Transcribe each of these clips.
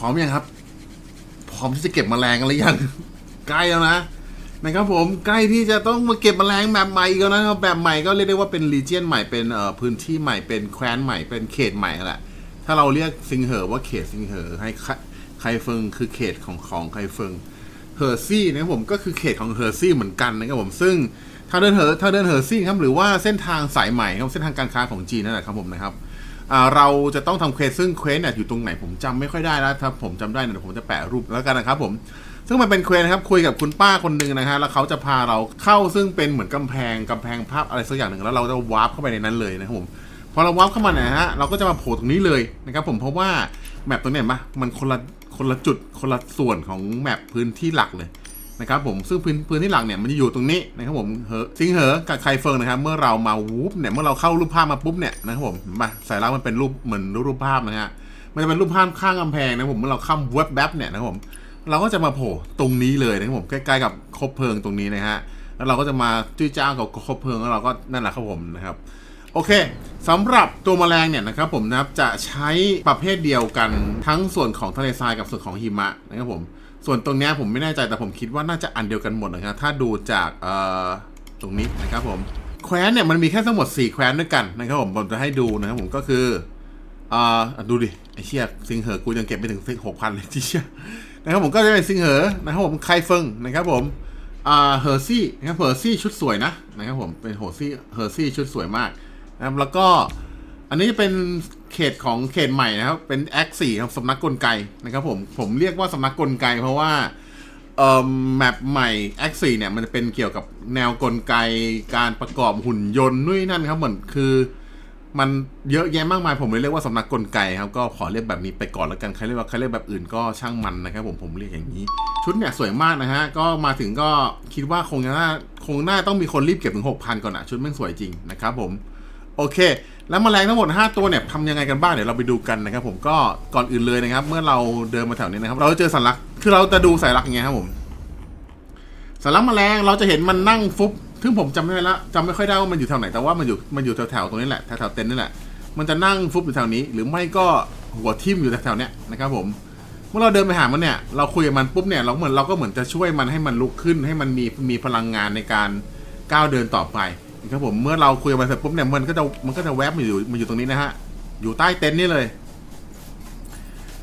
พร้อมยังครับ พร้อมที่จะเก็บแมลงกันหรือยัง ใกล้แล้วนะนะครับผมใกล้ที่จะต้องมาเก็บแมลงแบบใหม่อีกแล้วนะครับแบบใหม่ก็เรียกได้ว่าเป็นรีเจียนใหม่เป็นเอ่อพื้นที่ใหม่เป็นแคว้นใหม่เป็นเขตใหม่แหละถ้าเราเรียกซิงเหอว่าเขตซิงเหอให้ใครเฟิงคือเขตของของใครเฟิงเฮอร์ซี่นะครับผมก็คือเขตของเฮอร์ซี่เหมือนกันนะครับผมซึ่งถ้าเดินเฮอถ้าเดินเฮอร์ซี่ครับหรือว่าเส้นทางสายใหม่ครับเส้นทางการค้าของจีนนั่นแหละครับผมนะครับ เราจะต้องทำเควสซึ่งเควสเนี่ยอยู่ตรงไหนผมจำไม่ค่อยได้แล้วถ้าผมจำได้เนี่ยเดี๋ยวผมจะแปะรูปแล้วกันนะครับผมซึ่งมันเป็นเควสนะครับคุยกับคุณป้าคนหนึ่งนะฮะแล้วเขาจะพาเราเข้าซึ่งเป็นเหมือนกำแพงกำแพงภาพอะไรสักอย่างหนึ่งแล้วเราจะวาร์ปเข้าไปในนั้นเลยนะครับผมพอเราวาร์ปเข้ามาเนี่ยฮะเราก็จะมาโผล่ตรงนี้เลยนะครับผมเพราะว่าแมปตรงนี้ยเห็นปะมันคนละคนละจุดคนละส่วนของแมปพื้นที่หลักเลย นะครับผมซึ่งพื้นพื้นที่หลักเนี่ยมันจะอยู่ตรงนี้นะครับผมเหอซิงเหอกับไคเฟิงนะครับเมื่อเรามาวูฟเนี่ยเมื่อเราเข้ารูปภาพมาปุ๊บเนี่ยนะครับผมมาสายลักมันเป็นรูปเหมือนรูปภาพนะฮะมันจะเป็นรูปภาพข้างกำแพงนะครับผมเมื่อเราข้ามเว็บแบ็บเนี่ยนะครับผมเราก็จะมาโผล่ตรงนี้เลยนะครับผมใกล้ๆกับคบเพลิงตรงนี้นะฮะแล้วเราก็จะมาจุ้ยจ้างกับคบเพลิงแล้วเราก็นั่นแหละครับผมนะครับโอเคสำหรับตัวแมลงเนี่ยนะครับผมนะครับจะใช้ประเภทเดียวกันทั้งส่วนของทะเลทรายกับส่วนของหิมะนะครับผม ส่วนตรงนี้ผมไม่แน่ใจแต่ผมคิดว่าน่าจะอันเดียวกันหมดนะครับถ้าดูจากเอ่อตรงนี้นะครับผมแคว้นเนี่ยมันมีแค่ทั้งหมด 4 แคว้นด้วยกันนะครับผมผมจะให้ดูนะครับผมก็คือเอ่อดูดิไอเชี่ยซิงเหอกูยังเก็บไปถึงหกพันเลยที่เชี่ยนะครับผมก็จะเป็นซิงเหอนะครับผมไคเฟิงนะครับผมอ่าเฮอร์ซี่นะครับเฮอร์ซี่ชุดสวยนะนะครับผมเป็นโฮอร์ซี่เฮอร์ซี่ชุดสวยมากนะครับแล้วก็อันนี้จะเป็น เขตของเขตใหม่นะครับ เป็นแอคสี่ครับสำนักกลไกนะครับผมผมเรียกว่าสำนักกลไก เพราะว่าเอ่อแมปใหม่แอคสี่เนี่ยมันจะเป็นเกี่ยวกับแนวกลไกการประกอบหุ่นยนต์นู่นนนั่นครับเหมือนคือ มันเยอะแยะมากมายผมเลยเรียกว่าสำนักกลไกครับก็ขอเรียกแบบนี้ไปก่อนแล้วกันใครเรียกว่าใครเรียกแบบอื่นก็ช่างมันนะครับผมผมเรียกอย่างนี้ ชุดเนี่ยสวยมากนะฮะก็มาถึงก็คิดว่าคงน่าคงน่าต้องมีคนรีบเก็บถึง6,000ก่อนอะชุดแม่งสวยจริงนะครับผม โอเค แล้วแมลงทั้งหมด 5 ตัวเนี่ยทำยังไงกันบ้างเดี๋ยวเราไปดูกันนะครับผมก็ก่อนอื่นเลยนะครับ เมื่อเราเดินมาแถวนี้นะครับ เราจะเจอสัญลักษณ์คือเราจะดูสัญลักษณ์อย่างเงี้ยครับผมสัญลักษณ์แมลงเราจะเห็นมันนั่งฟุบซึ่งผมจำไม่ได้ละจำไม่ค่อยได้ว่ามันอยู่แถวไหนแต่ว่ามันอยู่มันอยู่แถวๆตรงนี้แหละแถวๆเต็นท์นี่แหละมันจะนั่งฟุบอยู่แถวนี้ หรือไม่ก็หัวทิ่มอยู่แถวๆเนี้ยนะครับผมเมื่อเราเดินไปหามันเนี่ยเราคุยกับมันปุ๊บเนี่ยเราเหมือนเราก็เหมือนจะช่วยมันให้มันลุกขึ้น ให้มันมีมีพลังงานในการก้าวเดินต่อไป ครับผมเมื่อเราคุยกับมันเสร็จปุ๊บเนี่ยมันก็จะมันก็จะแวบมาอยู่มาอยู่ตรงนี้นะฮะอยู่ใต้เต็นท์นี่เลย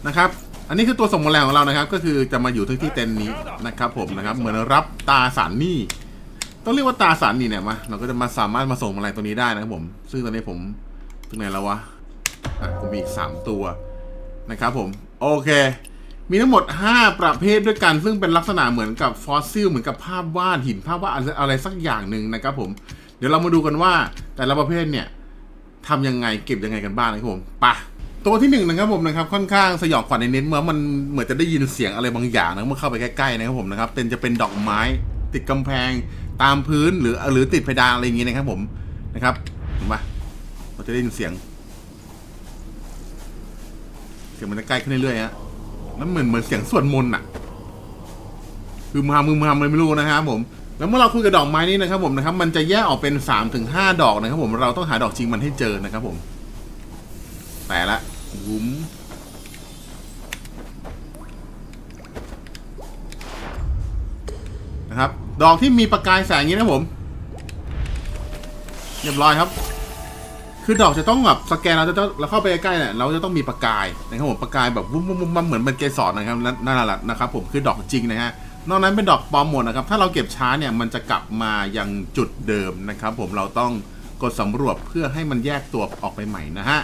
นะครับ อันนี้คือตัวส่งแมลงของเรานะครับ ก็คือจะมาอยู่ที่ที่เต็นท์นี้นะครับ ผมนะครับ เหมือนรับตาสารนี้ต้องเรียกว่าตาสารนี้เนี่ยมาเราก็จะมาสามารถมาส่งแมลงตัวนี้ได้นะครับผม ซึ่งตอนนี้ผมตรงไหนแล้ววะอะผมมีอีกสามตัวนะครับ ผม โอเค มีทั้งหมด 5 ประเภทด้วยกัน ซึ่งเป็นลักษณะเหมือนกับฟอสซิลเหมือนกับภาพวาดหินภาพวาดอะไรสักอย่างหนึ่งนะครับ ผม เดี๋ยวเรามาดูกันว่าแต่ละประเภทเนี่ยทำยังไงเก็บยังไงกันบ้างนะครับผมไปะตัวที่หนึ่งนะครับผมนะครับค่อนข้างสยองขวัญในเน้นเมื่อมันเหมือนจะได้ยินเสียงอะไรบางอย่างนะเมื่อเข้าไปใกล้ๆนะครับผมนะครับเป็นจะเป็นดอกไม้ติดกำแพงตามพื้นหรือหรือติดเพดานอะไรอย่างงี้นะครับผมนะครับเห็นปะเราจะได้ยินเสียง เสียงมันจะใกล้ขึ้นเรื่อยๆฮะแล้วเหมือนเหมือนเสียงสวดมนต์อะคือมามือมาเลยไม่รู้นะครับผม แล้วเมื่อเราคุยกับดอกไม้นี้นะครับผมนะครับ มันจะแยกออกเป็น3าถึงหดอกนะครับ ผมเราต้องหาดอกจริงมันให้เจอนะครับ ผม แต่ละวุ้มนะครับ ดอกที่มีประกายแสงนี้นะผมเรียบร้อยครับ คือดอกจะต้องแบบสแกนเราจะต้องเราเข้าไปใกล้เนี่ยเราจะต้องมีประกายนะครับผมประกายแบบวุ้มวุ้มวุ้มเหมือนเป็นเกสรนะครับนั่นนั่นแหละนะครับ ผมคือดอกจริงนะฮะ นอกนั้นเป็นดอกปลอมหมดนะครับ ถ้าเราเก็บช้าเนี่ยมันจะกลับมายังจุดเดิมนะครับ ผมเราต้องกดสำรวจเพื่อให้มันแยกตัวออกไปใหม่นะฮะ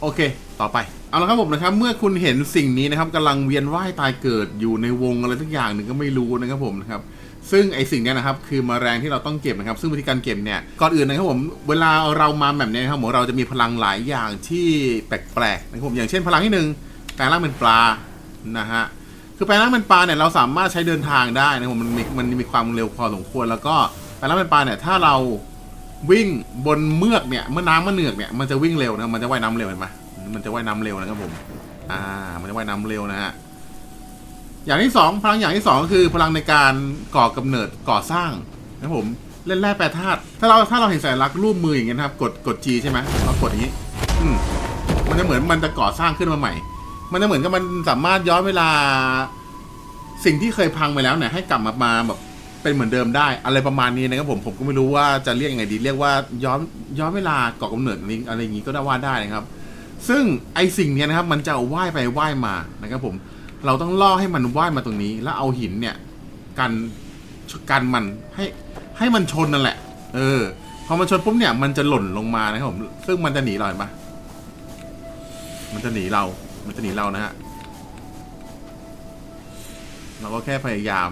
โอเค ต่อไป เอาละครับผมนะครับ เมื่อคุณเห็นสิ่งนี้นะครับกำลังเวียนว่ายตายเกิดอยู่ในวงอะไรสักอย่างหนึ่งก็ไม่รู้นะครับผมนะครับ ซึ่งไอสิ่งนี้นะครับ คือมแมลงที่เราต้องเก็บนะครับ ซึ่งวิธีการเก็บเนี่ย ก่อนอื่นนะครับผม เวลาเรามาแบบเนี้ยนครับผมเราจะมีพลังหลายอย่างที่แปลกๆนะครับผม อย่างเช่นพลังที่หนึ่งแปลงร่างเป็นปลา นะฮะ คือแปลงร่างเป็นปลาเนี่ยเราสามารถใช้เดินทางได้นะผมมันมีมันมีความเร็วพอสมควรแล้วก็แปลงร่างเป็นปลาเนี่ยถ้าเราวิ่งบนเมือกเนี่ยเมื่อน้ำมันเหนือกเนี่ยมันจะวิ่งเร็วนะมันจะว่ายน้ำเร็วเห็นไหมมันจะว่ายน้ำเร็วนะครับผม อ่า มันจะว่ายน้ำเร็วนะฮะอย่างที่สองพลังอย่างที่สองก็คือพลังในการก่อกำเนิดก่อสร้างนะผมเล่นแร่แปรธาตุถ้าเราถ้าเราเห็นสัญลักษณ์รูปมืออย่างเงี้ยครับ กดกด G ใช่ไหมเรากดอย่างนี้ อืมมันจะเหมือนมันจะก่อสร้างขึ้นมาใหม่ มันจะเหมือนกับมันสามารถย้อนเวลา สิ่งที่เคยพังไปแล้วเนี่ยให้กลับมามาแบบเป็นเหมือนเดิมได้ อะไรประมาณนี้นะครับผมผมก็ไม่รู้ว่าจะเรียกยังไงดี เรียกว่าย้อนย้อนเวลาก่อกำเนิดอะไรอะไรอย่างนี้ก็ได้ว่าได้นะครับ ซึ่งไอสิ่งเนี้ยนะครับ มันจะว่ายไปว่ายมานะครับ ผม เราต้องล่อให้มันว่ายมาตรงนี้ แล้วเอาหินเนี่ยกันกันมันให้ให้มันชนนั่นแหละ เออพอมันชนปุ๊บเนี่ยมันจะหล่นลงมานะครับผมซึ่งมันจะหนีเราเห็นปะมันจะหนีเรา มันจะหนีเรานะฮะ เราก็แค่พยายาม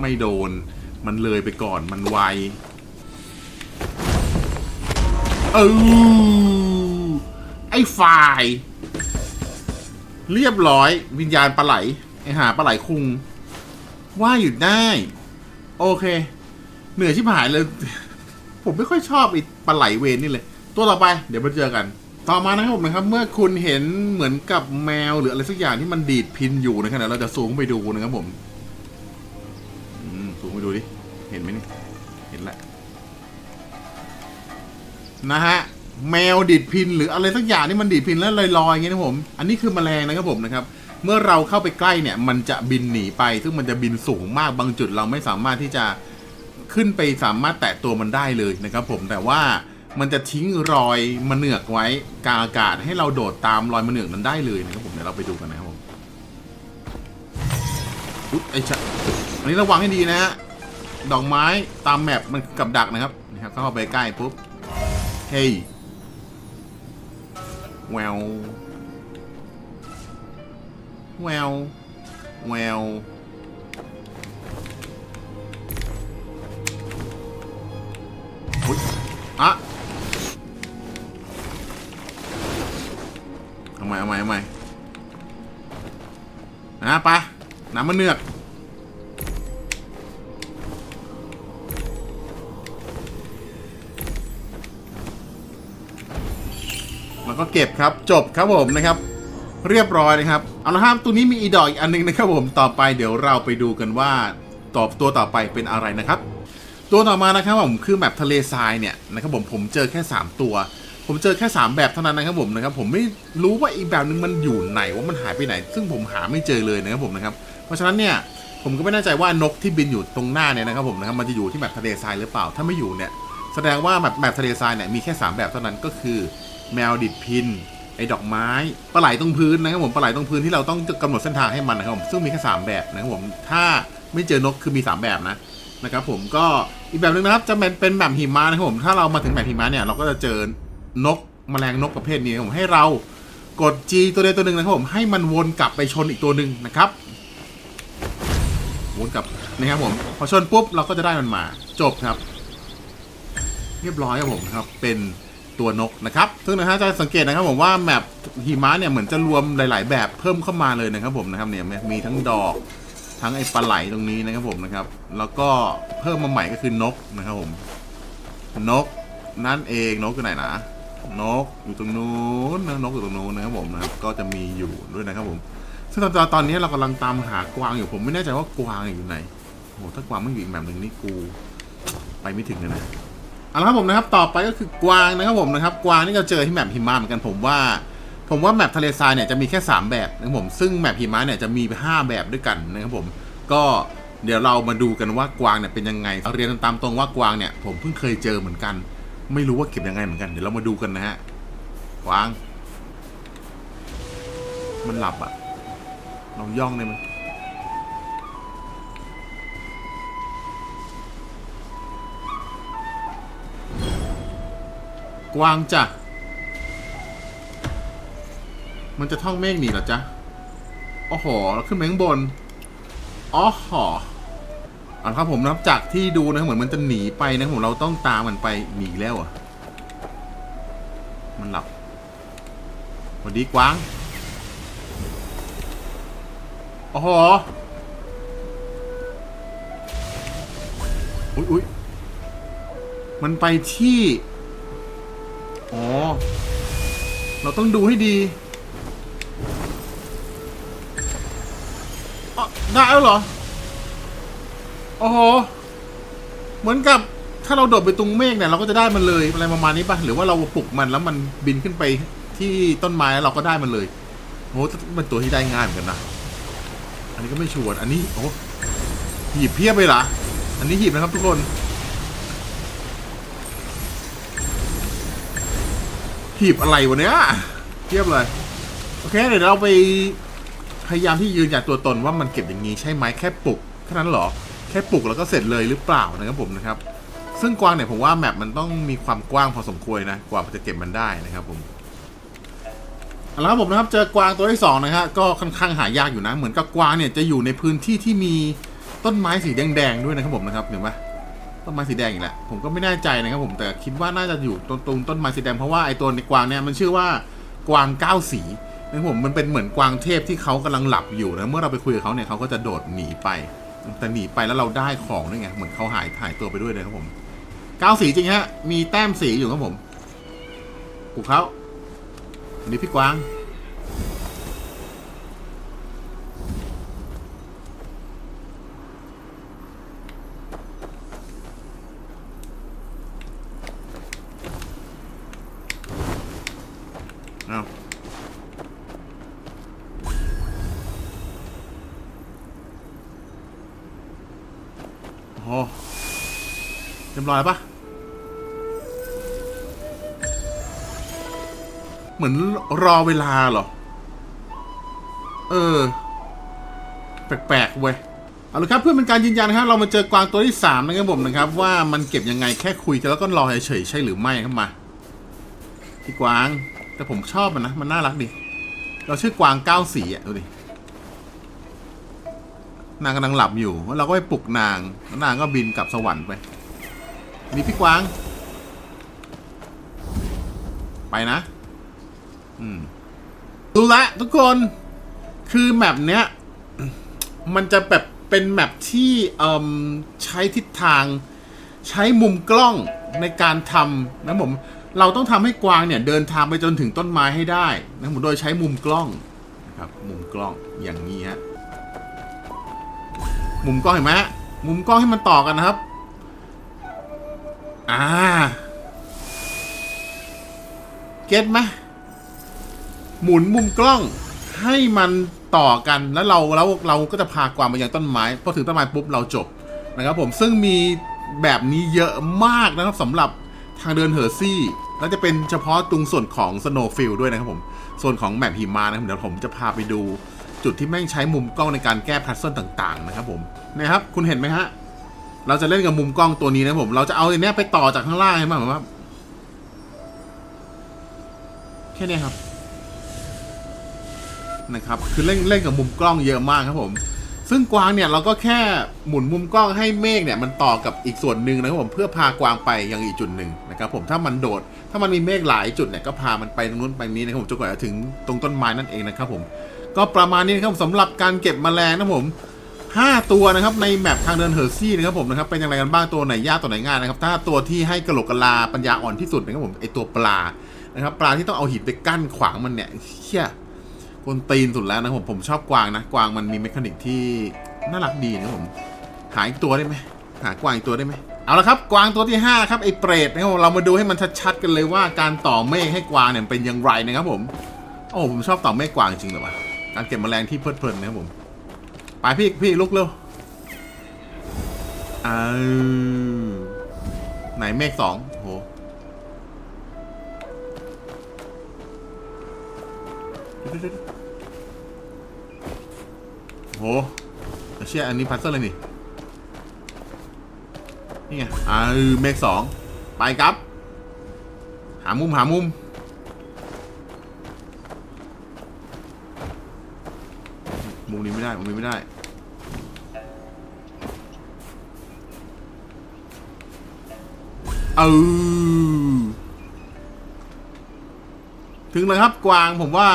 ไม่โดน มันเลยไปก่อน มันไว เออไอ้ฝ่าย เรียบร้อย วิญญาณปลาไหล ไอหาปลาไหลคุง ว่าหยุดได้ โอเค เหนื่อยชิบหายเลย ผมไม่ค่อยชอบไอ้ ลาไหลเวนนี่เลย ตัวต่อไปเดี๋ยวมาเจอกัน ต่อมานะครับผมนะครับ เมื่อคุณเห็นเหมือนกับแมวหรืออะไรสักอย่างที่มันดีดพินอยู่นะครับเดี๋ยวเราจะซูมไปดูนะครับผมอืมซูมไปดูดิเห็นไหมนี่เห็นแล้วนะฮะแมวดีดพินหรืออะไรสักอย่างที่มันดีดพินแล้วลอยๆอย่างเงี้ยนะผม อันนี้คือแมลงนะครับผมนะครับ เมื่อเราเข้าไปใกล้เนี่ย มันจะบินหนีไป ซึ่งมันจะบินสูงมากบางจุดเราไม่สามารถที่จะ ขึ้นไปสามารถแตะตัวมันได้เลยนะครับผมแต่ว่ามันจะทิ้งรอยมะเหนือกไว้กาอากาศให้เราโดดตามรอยมะเหนือกนั้นได้เลยนะครับผมเดี๋ยวเราไปดูกันนะครับผมอุ๊ยไอ้ชะอันนี้ระวังให้ดีนะฮะดอกไม้ตามแมปมันกับดักนะครับนะครับเข้าไปใกล้ปุ๊บเฮ้ยแววแววแวว น้ำมันเนือกแล้วก็เก็บครับจบครับผมนะครับ เรียบร้อยนะครับ เอาละครับตัวนี้มีอีดอกอีกอันหนึงนะครับผมต่อไปเดี๋ยวเราไปดูกันว่าตอบตัวต่อไปเป็นอะไรนะครับ ตัวต่อมานะครับผมคือแบบทะเลทรายเนี่ยนะครับผมผมเจอแค่ 3 ตัวผมเจอแค่ 3 แบบเท่านั้นนะครับผมนะครับผมไม่รู้ว่าอีกแบบนึงมันอยู่ไหนว่ามันหายไปไหน ซึ่งผมหาไม่เจอเลยนะครับผมนะครับ เพราะฉะนั้นเนี่ยผมก็ไม่แน่ใจว่านกที่บินอยู่ตรงหน้าเนี่ยนะครับผมนะครับมันจะอยู่ที่แบบทะเลทรายหรือเปล่า ถ้าไม่อยู่เนี่ยแสดงว่าแบบแบบทะเลทรายเนี่ยมีแค่ 3 แบบเท่านั้นก็คือ แมวดิดพินไอ้ดอกไม้ปลาไหลตรงพื้นนะครับผมปลาไหลตรงพื้นที่เราต้องกำหนดเส้นทางให้มันนะครับผมซึ่งมีแค่สามแบบนะครับผมถ้าไม่เจอนกคือมีสามแบบนะนะครับผมก็อีกแบบหนึงนะครับจะเป็นเป็นแบบหิมะนะครับผมถ้าเรามาถึงแบบหิมะเนี่ยเราก็จะเจอนกแมลงนกประเภทนี้ผมให้เรากด G ตัวใดตัวหนึ่งนะครับผมให้มันวนกลับไปชนอีกตัวหนึ่งนะครับ วนกลับนะครับผม พอชนปุ๊บเราก็จะได้มันมา จบครับ เรียบร้อยครับผมครับ เป็นตัวนกนะครับ ซึ่งนะฮะจะสังเกตนะครับผมว่าแมปหิมะเนี่ยเหมือนจะรวมหลาย ๆ แบบเพิ่มเข้ามาเลยนะครับผมนะครับเนี่ยมีทั้งดอกทั้งไอ้ปลาไหลตรงนี้นะครับผมนะครับ แล้วก็เพิ่มมาใหม่ก็คือนกนะครับผม นกนั่นเองนกอยู่ไหนนะนกอยู่ตรงนู้นนะนกอยู่ตรงนู้นนะครับผมนะครับ ก็จะมีอยู่ด้วยนะครับผม ซึ่งตอนตอนนี้เรากำลังตามหากวางอยู่ผมไม่แน่ใจว่ากวางอยู่ไหนโอ้โหถ้ากวางไม่อยู่อีกแบบหนึ่งนี่กู ไปไม่ถึงเลยนะเอาละครับผมนะครับต่อไปก็คือกวางนะครับผมนะครับ กวางนี่เราเจอที่แมปหิมะเหมือนกันผมว่า ผมว่าแมปทะเลทรายเนี่ยจะมีแค่ 3 แบบนะครับผมซึ่งแมปหิมะเนี่ยจะมี 5 แบบด้วยกันนะครับผมก็เดี๋ยวเรามาดูกันว่ากวางเนี่ยเป็นยังไงเรียนตามตรงว่ากวางเนี่ยผมเพิ่งเคยเจอเหมือนกัน ไม่รู้ว่าเก็บยังไงเหมือนกันเดี๋ยวเรามาดูกันนะฮะกวาง มันหลับอะ ลองย่องได้ไหมกวางจ้ะ มันจะท่องเมฆหนีเหรอจ๊ะโอ้โหเราขึ้นไปข้างบนอ๋อหอเอันครับผมนับจากที่ดูนะเหมือนมันจะหนีไปนะผมเราต้องตามมันไปหนีแล้วอะ มันหลับสวัสดีกวาง โอ้โหอุ๊ยอุ๊ยมันไปที่ อ๋อ เราต้องดูให้ดีอ๋อได้แล้วเหรอ โอ้โห เหมือนกับถ้าเราโดดไปตรงเมฆเนี่ยเราก็จะได้มันเลยอะไรประมาณนี้ปะหรือว่าเราปลุกมันแล้วมันบินขึ้นไปที่ต้นไม้แล้วเราก็ได้มันเลยโอ้เป็นตัวที่ได้ง่ายเหมือนกันนะ นนี้ก็ไม่ชวร์อันนี้โอ้หีบเพียบเลยเหรออันนี้หีบนะครับทุกคนหีบอะไรวะเนี้ยเทียบเลยโอเคเดี๋ยวเราไปพยายามที่ยืนยันตัวตนว่ามันเก็บอย่างนี้ใช่ไหมแค่ปลุกแค่นั้นเหรอแค่ปลุกแล้วก็เสร็จเลยหรือเปล่านะครับผมนะครับ ซึ่งกว้างเนี่ยผมว่าแมปมันต้องมีความกว้างพอสมควรนะกว่าจะเก็บมันได้นะครับผม เอาละครับผมนะครับเจอกวางตัวที่สองนะฮะก็ค่อนข้างหายากอยู่นะ เหมือนกับกวางเนี่ยจะอยู่ในพื้นที่ที่มีต้นไม้สีแดงๆด้วยนะครับผมนะครับเห็นปะต้นไม้สีแดงอีกแหละผมก็ไม่แน่ใจนะครับผมแต่คิดว่าน่าจะอยู่ตรงตรงต้นไม้สีแดงเพราะว่าไอ้ตัวในกวางเนี่ยมันชื่อว่ากวางเก้าสีนะครับผมมันเป็นเหมือนกวางเทพที่เขากำลังหลับอยู่นะเมื่อเราไปคุยกับเขาเนี่ยเขาก็จะโดดหนีไป แต่หนีไปแล้วเราได้ของด้วยไงเหมือนเขาหายหายตัวไปด้วยเลยครับผมเก้าสีจริงฮะมีแต้มสีอยู่ครับผมปลุกเขา อันนี้พี่กวางเอาโอ้เรียบร้อยแล้วปะ เหมือนรอเวลาเหรอ เออ แปลกๆเว้ยเอาละครับเพื่อเป็นการยืนยันนะครับ เรามาเจอกวางตัวที่สามนะครับผมนะครับ ว่ามันเก็บยังไงแค่คุยกันแล้วก็รอเฉยๆใช่หรือไม่ครับมาพี่กวาง แต่ผมชอบมันนะ มันน่ารักดีเราชื่อกวางเก้าสีอะดูดินางกำลังหลับอยู่แล้วเราก็ไปปลุกนางแล้วนางก็บินกลับสวรรค์ไปมีพี่กวาง ไปนะ ดูละทุกคนคือแมปเนี้ย มันจะแบบเป็นแมปที่ใช้ทิศทาง ใช้มุมกล้องในการทำนะผม เราต้องทำให้กวางเนี่ย เดินทางไปจนถึงต้นไม้ให้ได้นะผมโดยใช้มุมกล้องนะครับ มุมกล้องอย่างนี้ฮะมุมกล้องเห็นไหมฮะมุมกล้องให้มันต่อกันนะครับ อ่า เก็ตไหม หมุนมุมกล้องให้มันต่อกันแล้วเราแล้วเราก็จะพากวางไปยังต้นไม้พอถึงต้นไม้ปุ๊บเราจบนะครับผมซึ่งมีแบบนี้เยอะมากนะครับสำหรับทางเดินเฮอร์ซี่ แล้วจะเป็นเฉพาะตรงส่วนของสโนว์ฟิลด้วยนะครับผมส่วนของแมปหิมะนะครับเดี๋ยวผมจะพาไปดูจุดที่แม่งใช้มุมกล้องในการแก้พัซเซิลต่าง ๆ นะครับผมนะครับคุณเห็นไหมฮะเราจะเล่นกับมุมกล้องตัวนี้นะผม เราจะเอาอันนี้ไปต่อจากข้างล่างใช่ไหมแบบว่าแค่นี้ครับ นะครับคือเล่นเล่นกับมุมกล้องเยอะมากครับผม ซึ่งกวางเนี่ยเราก็แค่หมุนมุมกล้องให้เมฆเนี่ยมันต่อกับอีกส่วนหนึ่งนะครับผมเพื่อพากวางไปยังอีกจุดหนึ่งนะครับผมถ้ามันโดด ถ้ามันมีเมฆหลายจุดเนี่ยก็พามันไปตรงนู้นไปนี้นะครับผมจนกว่าจะถึงตรงต้นไม้นั่นเองนะครับผมก็ประมาณนี้นะครับสำหรับการเก็บแมลงนะครับผม5 ตัวนะครับในแมปทางเดินเฮอร์ซี่นะครับผมนะครับเป็นอย่างไรกันบ้างตัวไหนยากตัวไหนง่ายนะครับถ้าตัวที่ให้กระโหลกกะลาปัญญาอ่อนที่สุดนะครับผมไอตัวปลานะครับปลาที่ต้องเอาหินไปกั้นขวางมันเนี่ยเชี่ย กวนตีนสุดแล้วนะผมผมชอบกวางนะ กวางมันมีเมคานิกที่น่ารักดีนะผมหาอีกตัวได้ไหมหากวางอีกตัวได้ไหมเอาละครับ กวางตัวที่ห้าครับไอ้เปรตนะครับผมเรามาดูให้มันชัดๆกันเลยว่าการต่อเมฆให้กวางเนี่ยเป็นอย่างไรนะครับผมโอ้ผมชอบต่อเมฆกวางจริงเลยวะการเก็บแมลงที่เพลิดเพลินนะครับผมไปพี่พี่ลุกเร็วอ้าวไหนเมฆสองโห เดี๋ยวๆโหเชี่ยอันนี้พัซเซิลเลยนี่ นี่ไงอ้าเมฆสองไปครับ หามุมหามุมมุมนี้ไม่ได้มุมนี้ไม่ได้เออถึงแล้วครับกวางผมว่า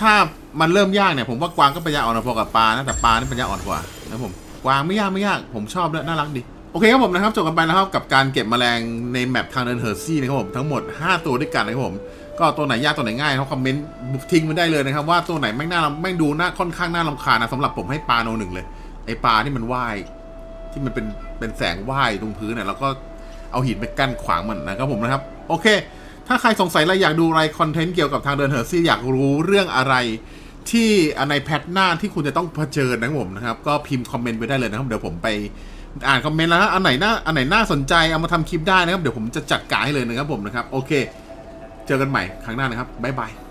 ถ้ามันเริ่มยากเนี่ยผมว่ากวางก็ปัญญาอ่อนพอกับปลานะแต่ปลานี่ปัญญาอ่อนกว่านะผมกวางไม่ยากไม่ยากผมชอบด้วยน่ารักดีโอเคครับผมนะครับจบกันไปแล้วครับกับการเก็บแมลงในแมปทางเดินเฮอร์ซี่นะครับผมทั้งหมด 5 ตัวด้วยกันนะครับผมก็ตัวไหนยากตัวไหนง่ายเขาคอมเมนต์ทิ้งมาได้เลยนะครับว่าตัวไหนแม่งน่าแม่งดูน่าค่อนข้างน่ารำคาญนะสำหรับผมให้ปลาโนหนึ่งเลยไอปลาที่มันว่ายที่มันเป็นเป็นแสงว่ายตรงพื้นเนี่ยแล้วก็เอาหินไปกั้นขวางมันนะครับผมนะครับ โอเค ถ้าใครสงสัยอะไรอยากดูอะไรคอนเทนต์เกี่ยวกับทางเดินเฮอร์ซี่อยากรู้เรื่องอะไร ที่ในแพทหน้าที่คุณจะต้องเผชิญนะครับผมนะครับ ก็พิมพ์คอมเมนต์ไปได้เลยนะครับเดี๋ยวผมไปอ่านคอมเมนต์แล้วอันไหนน่าอันไหนน่าสนใจเอามาทำคลิปได้นะครับ เดี๋ยวผมจะจัดการให้เลยนะครับผมนะครับ โอเค เจอกันใหม่ครั้งหน้านะครับบ๊ายบาย